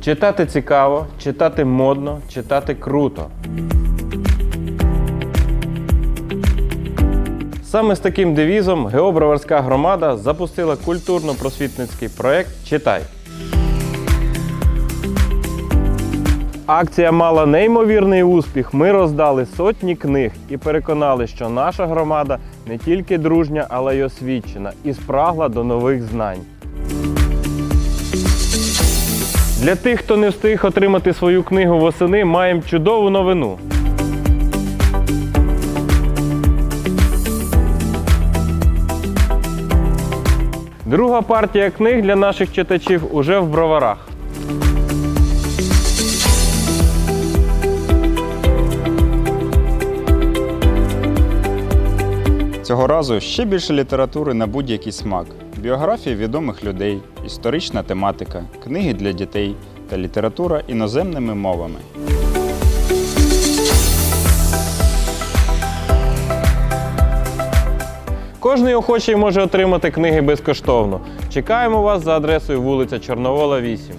Читати цікаво, читати модно, читати круто. Саме з таким девізом Геоброварська громада запустила культурно-просвітницький проект Читай. Акція мала неймовірний успіх. Ми роздали сотні книг і переконали, що наша громада не тільки дружня, але й освічена і спрагла до нових знань. Для тих, хто не встиг отримати свою книгу восени, маємо чудову новину. Друга партія книг для наших читачів уже в броварах. Цього разу ще більше літератури на будь-який смак, біографії відомих людей, історична тематика, книги для дітей та література іноземними мовами. Кожний охочий може отримати книги безкоштовно. Чекаємо вас за адресою вулиця Чорновола, 8.